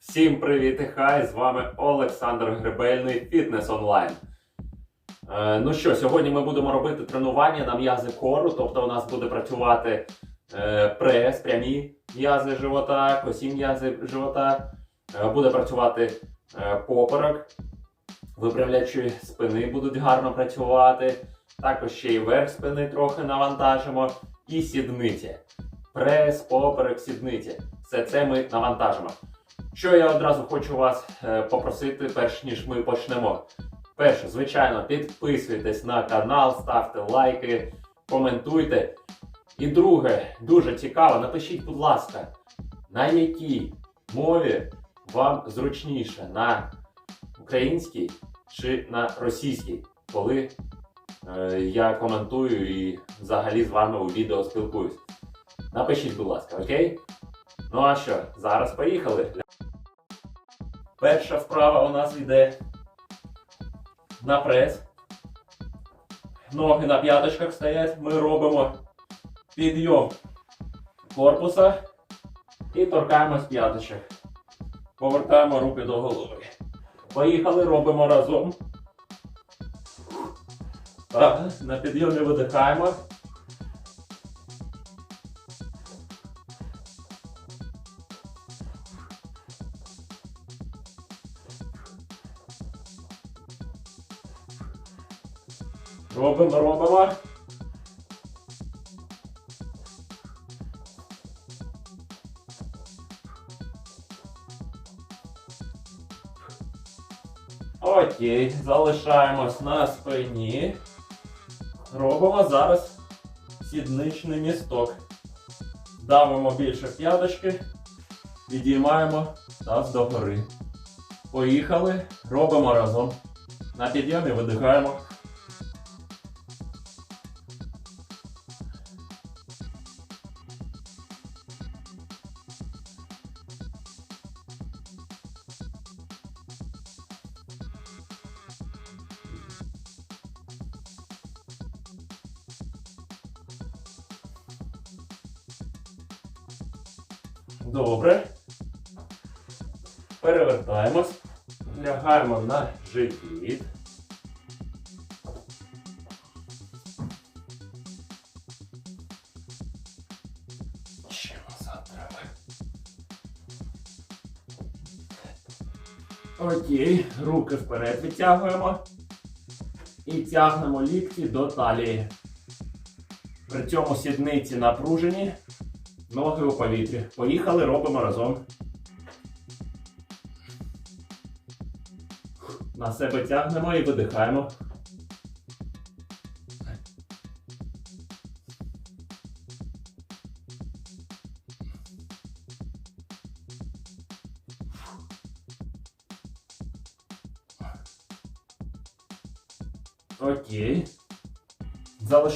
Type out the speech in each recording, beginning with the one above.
Всім привіт і хай! З вами Олександр Гребельний, Фітнес онлайн. Е, ну що, сьогодні ми будемо робити тренування на м'язи кору, тобто у нас буде працювати е, прес, прямі м'язи живота, косі м'язи живота, е, буде працювати е, поперек, виправлячі спини будуть гарно працювати. Також ще й верх спини трохи навантажимо і сідниці. Прес, поперек, сідниці. Все це ми навантажимо. Що я одразу хочу вас е, попросити, перш ніж ми почнемо. Перше, звичайно, підписуйтесь на канал, ставте лайки, коментуйте. І друге, дуже цікаво, напишіть, будь ласка, на якій мові вам зручніше на українській чи на російській, коли е, я коментую і взагалі з вами у відео спілкуюсь. Напишіть, будь ласка, окей? Ну а що, зараз поїхали. Перша вправа у нас йде на прес. Ноги на п'яточках стоять. Ми робимо підйом корпуса і торкаємось п'яточок. Повертаємо руки до голови. Поїхали, робимо разом. Так, на підйомі видихаємо. Робимо, робимо. Окей, залишаємось на спині. Робимо зараз сідничний місток. Давимо більше п'яточки, підіймаємо таз догори. Поїхали, робимо разом. На підйомі видихаємо. Окей, руки вперед витягуємо. І тягнемо лікті до талії. При цьому сідниці напружені. Ноги у повітрі. Поїхали, робимо разом. На себе тягнемо і видихаємо.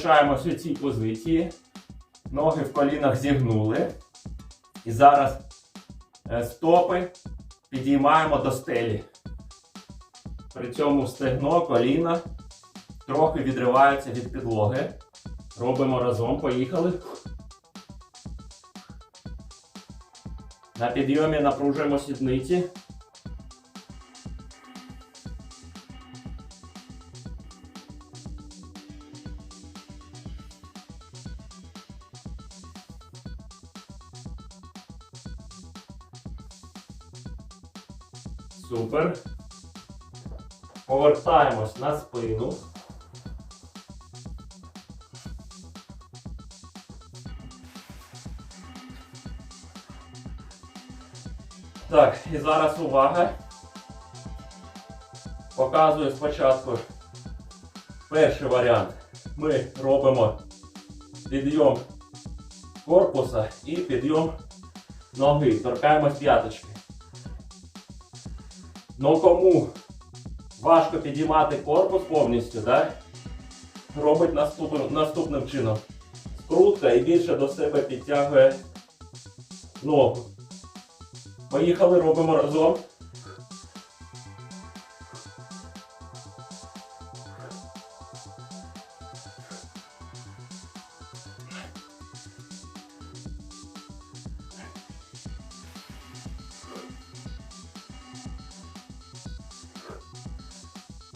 Залишаємося у цій позиції. Ноги в колінах зігнули. І зараз е, стопи підіймаємо до стелі. При цьому стегно, коліна трохи відриваються від підлоги. Робимо разом, поїхали. На підйомі напружуємо сідниці. Супер. Повертаємось на спину. Так, і зараз увага. Показую спочатку перший варіант. Ми робимо підйом корпуса і підйом ноги. Торкаємось п'яточки. Ну кому важко підіймати корпус повністю, да? робить наступним, наступним чином. Скрутка і більше до себе підтягує ногу. Поїхали, робимо разом.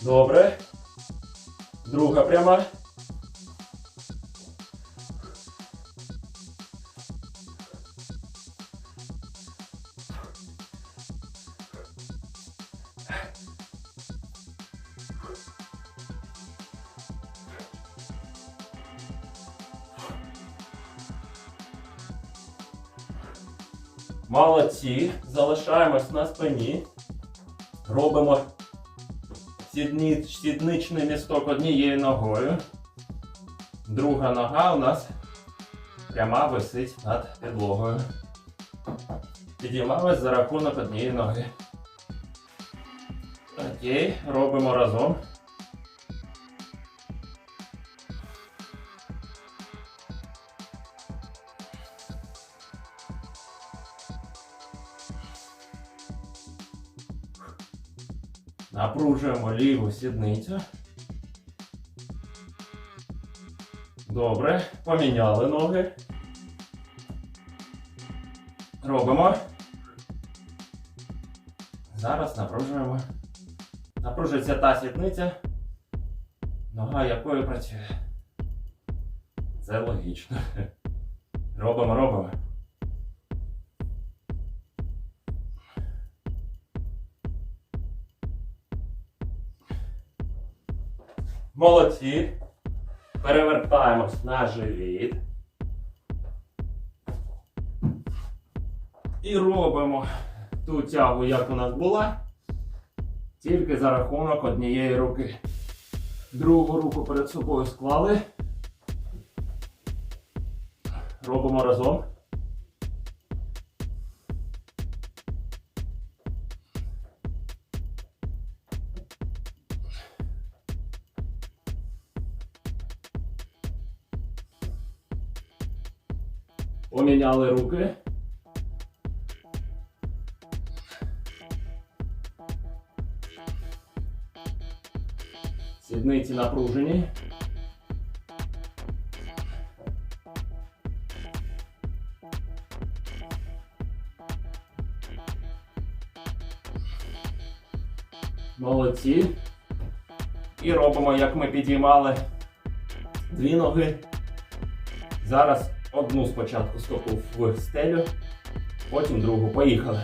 Добре. Друга пряма. Молодці. Залишаємось на спині. Робимо сідні, сідничний місток однією ногою. Друга нога у нас пряма висить над підлогою. Підіймалась за рахунок однієї ноги. Окей, робимо разом. Напружуємо ліву сідницю. Добре. Поміняли ноги. Робимо. Зараз напружуємо. Напружується та сідниця, нога якою працює. Це логічно. Робимо, робимо. Молодці. Перевертаємось на живіт. І робимо ту тягу, як у нас була, тільки за рахунок однієї руки. Другу руку перед собою склали. Робимо разом. Поміняли руки. Сідниці напружені. Молодці. І робимо, як ми підіймали дві ноги. Зараз одну спочатку стопу в стелю, потім другу. Поїхали.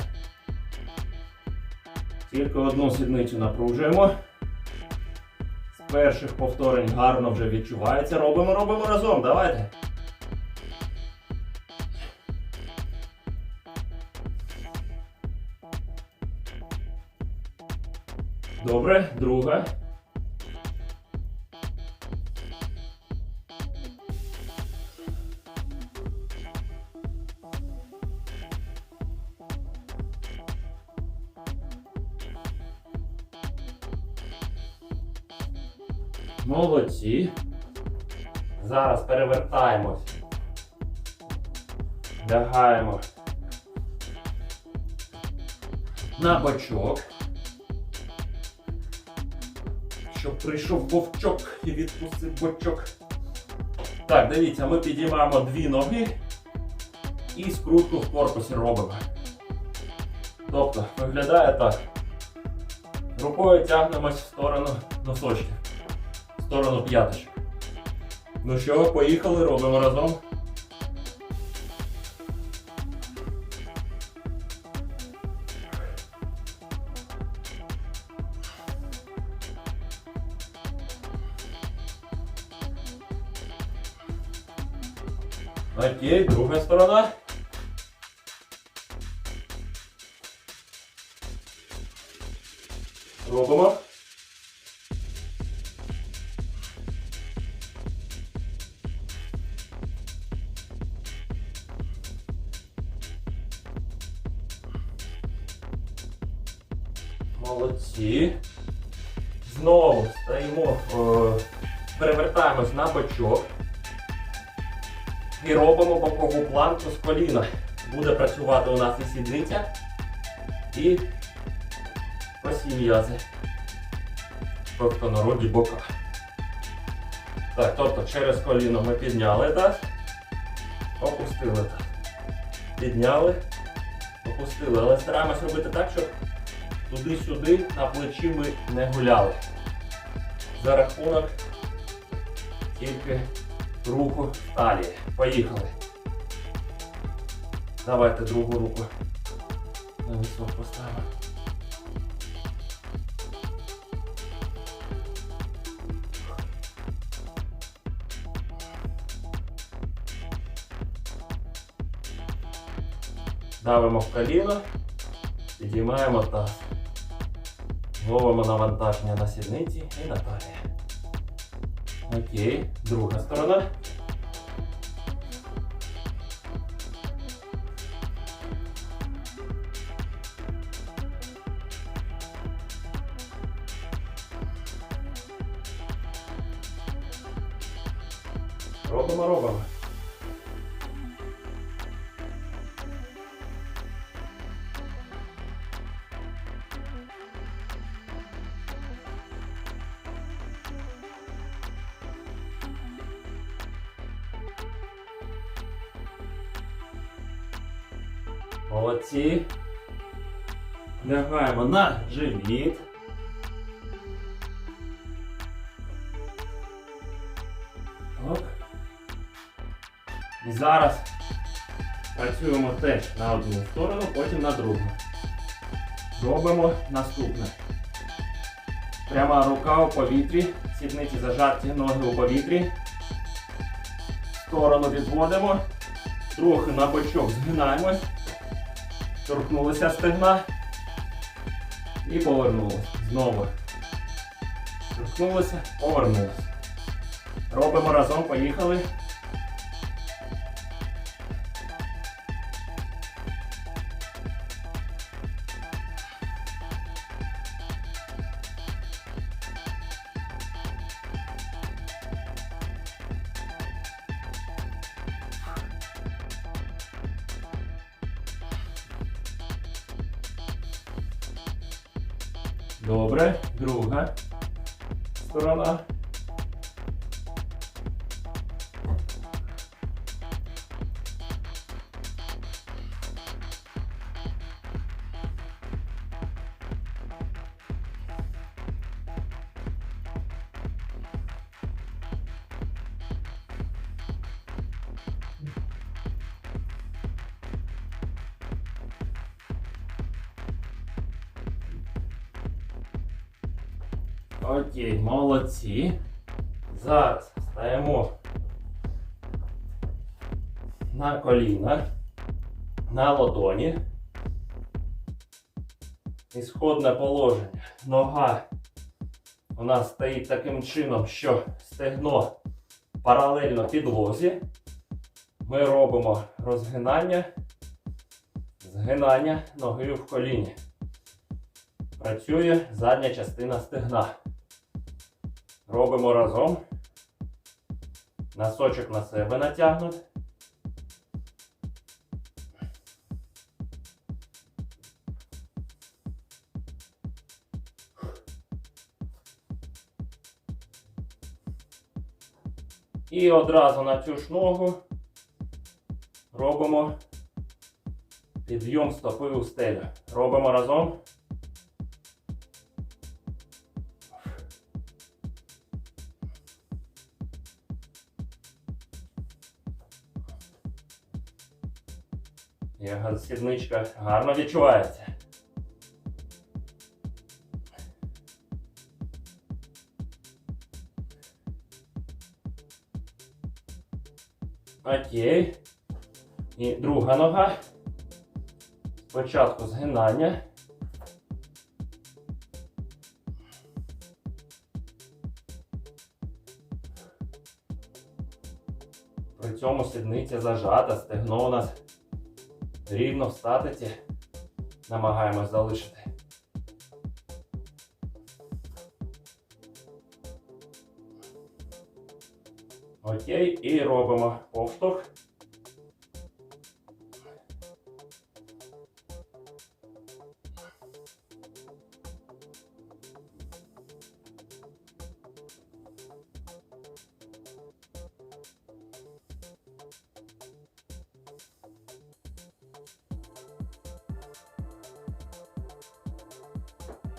Тільки одну сідницю напружуємо. З перших повторень гарно вже відчувається. Робимо, робимо разом. Давайте. Добре, друга. Молодці. Зараз перевертаємось. Лягаємо на бочок. Щоб прийшов вовчок і відпустив бочок. Так, дивіться, ми підіймаємо дві ноги і скрутку в корпусі робимо. Тобто, виглядає так. Рукою тягнемось в сторону носочків сторону п'яточок. Ну що, поїхали, робимо разом. Окей, друга сторона. Знову стаємо, перевертаємось на бочок і робимо бокову планку з коліна. Буде працювати у нас і сідниця, і осі м'язи. Тобто народі бока. Так, тобто через коліно ми підняли таз, опустили таз. Підняли, опустили. Але стараємось робити так, щоб туди-сюди на плечі ми не гуляли. за рахунок тільки руху талії. Поїхали. Давайте другу руку на висок поставимо. Давимо в коліно, підіймаємо таз. Ловимо навантаження на сідниці і на талії. Окей, друга сторона. Молодці. Лягаємо на живіт. Оп. І зараз працюємо теж на одну сторону, потім на другу. Робимо наступне. Пряма рука у повітрі, сідниці зажаті, ноги у повітрі. Сторону відводимо, трохи на бочок згинаємось. Торкнулися стегна і повернулися. Знову. Торкнулися, повернулися. Робимо разом, поїхали. Добре, друга коліна, на ладоні. Ісходне положення. Нога у нас стоїть таким чином, що стегно паралельно підлозі. Ми робимо розгинання, згинання ноги в коліні. Працює задня частина стегна. Робимо разом. Носочок на себе натягнути. І одразу на цю ж ногу робимо підйом стопи у стелю. Робимо разом. Сідничка гарно відчувається. Окей. І друга нога. Спочатку згинання. При цьому сідниця зажата, стегно у нас рівно в статиці. Намагаємось залишити. Окей, і робимо повштовх.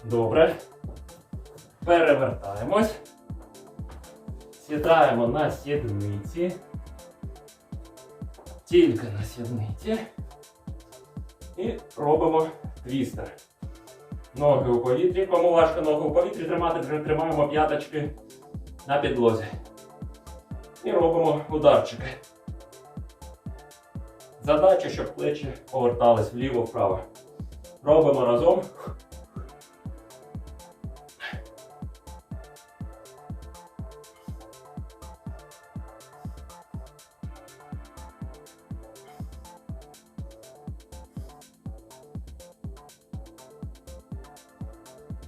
Добре. Перевертаємось. Сідаємо на сідниці. Тільки на сідниці. І робимо твістер. Ноги у повітрі. Кому важко ноги у повітрі тримати, вже тримаємо п'яточки на підлозі. І робимо ударчики. Задача, щоб плечі повертались вліво-вправо. Робимо разом.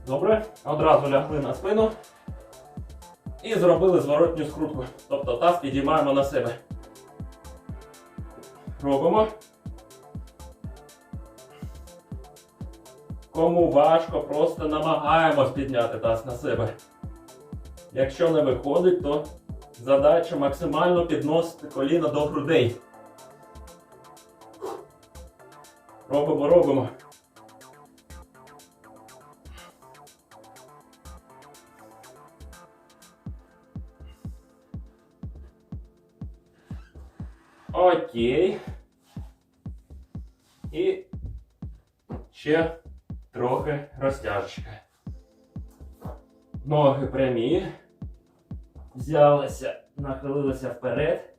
Добре, одразу лягли на спину і зробили зворотню скрутку. Тобто таз підіймаємо на себе. Робимо. Кому важко, просто намагаємось підняти таз на себе. Якщо не виходить, то задача максимально підносити коліна до грудей. Робимо, робимо. Окей. І ще трохи розтяжечка. Ноги прямі. Взялися, нахилилися вперед.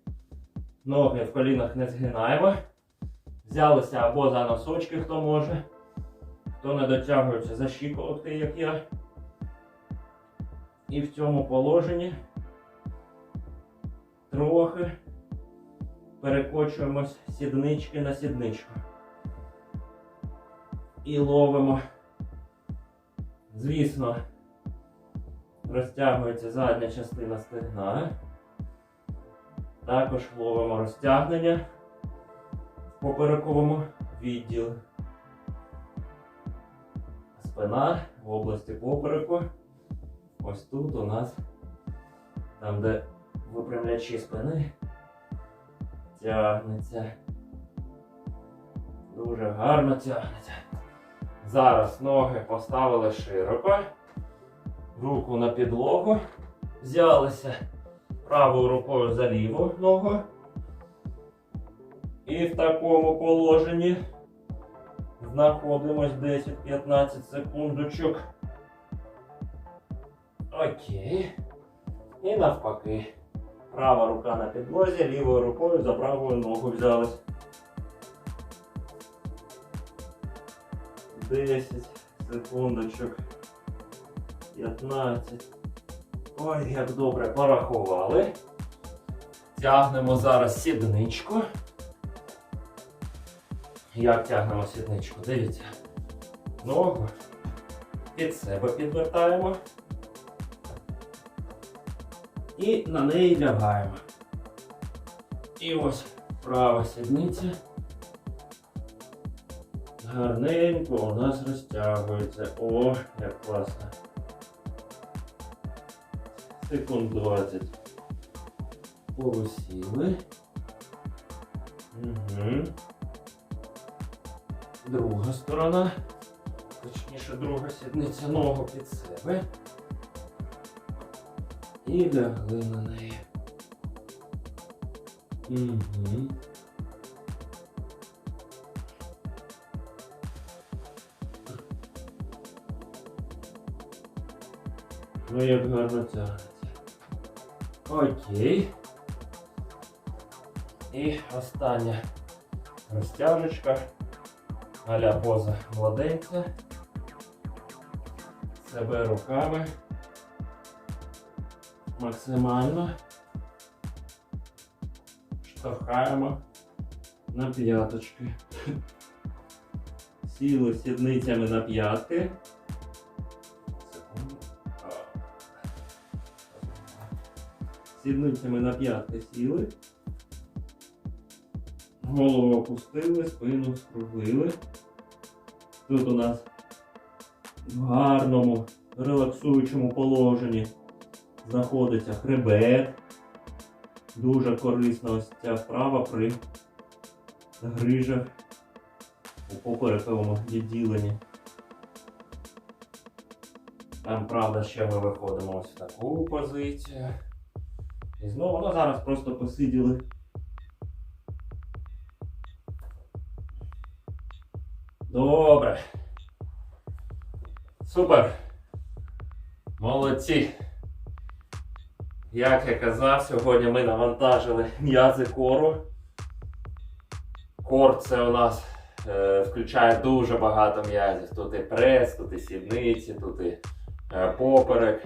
Ноги в колінах не згинаємо. Взялися або за носочки, хто може. Хто не дотягується за щиколотки, як я. І в цьому положенні трохи перекочуємось сіднички на сідничку. І ловимо. Звісно, розтягується задня частина стегна. Також ловимо розтягнення в поперековому відділі. Спина в області попереку. Ось тут у нас, там, де випрямлячі спини, тягнеться. Дуже гарно тягнеться. Зараз ноги поставили широко. Руку на підлогу. Взялися правою рукою за ліву ногу. І в такому положенні знаходимось 10-15 секундочок. Окей. І навпаки. Права рука на підлозі, лівою рукою за правою ногу взялись. 10 секундочок. 15. Ой, як добре порахували. Тягнемо зараз сідничку. Як тягнемо сідничку? Дивіться. Ногу під себе підвертаємо. І на неї лягаємо. І ось права сідниця. Гарненько у нас розтягується. О, як класно. Секунд 20. Повисіли. Угу. Друга сторона. Точніше, друга сідниця ногу під себе. І лягли на неї. Угу. Ну як гарно тягнеться. Окей. І остання розтяжечка. Аля поза младенця. Себе руками. Максимально штовхаємо на п'яточки. Сіли сідницями на п'ятки. Сідницями на п'ятки сіли. Голову опустили, спину скруглили. Тут у нас в гарному релаксуючому положенні знаходиться хребет. Дуже корисна ось ця вправа при грижах у поперековому відділенні. Там, правда, ще ми виходимо ось в таку позицію. І знову, ну зараз просто посиділи. Добре. Супер. Молодці. Як я казав, сьогодні ми навантажили м'язи кору. Кор це у нас е, включає дуже багато м'язів. Тут і прес, тут і сідниці, тут і е, поперек.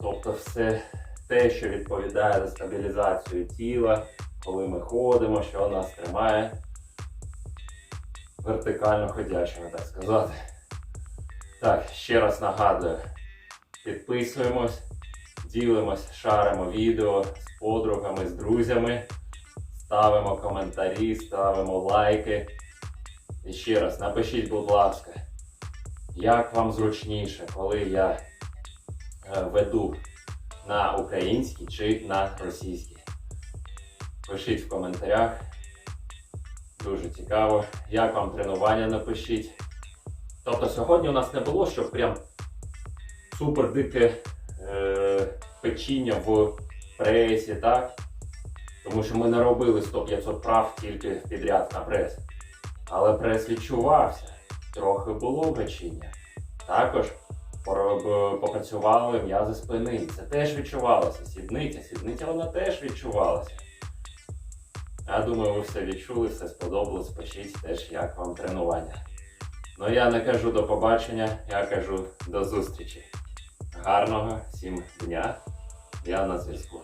Тобто все те, що відповідає за стабілізацію тіла, коли ми ходимо, що нас тримає вертикально ходячими, так сказати. Так, ще раз нагадую, підписуємось, ділимось, шаримо відео з подругами, з друзями, ставимо коментарі, ставимо лайки. І ще раз напишіть, будь ласка, як вам зручніше, коли я е, веду на українській чи на російській. Пишіть в коментарях. Дуже цікаво. Як вам тренування напишіть. Тобто сьогодні у нас не було, щоб прям супер дике печіння в пресі, так? Тому що ми не робили 100-500 прав тільки підряд на прес. Але прес відчувався. Трохи було печіння. Також попрацювали м'язи спини. Це теж відчувалося. Сідниця, сідниця вона теж відчувалася. Я думаю, ви все відчули, все сподобалось. Пишіть теж, як вам тренування. Ну я не кажу до побачення, я кажу до зустрічі. Гарного всім дня. Я на зв'язку.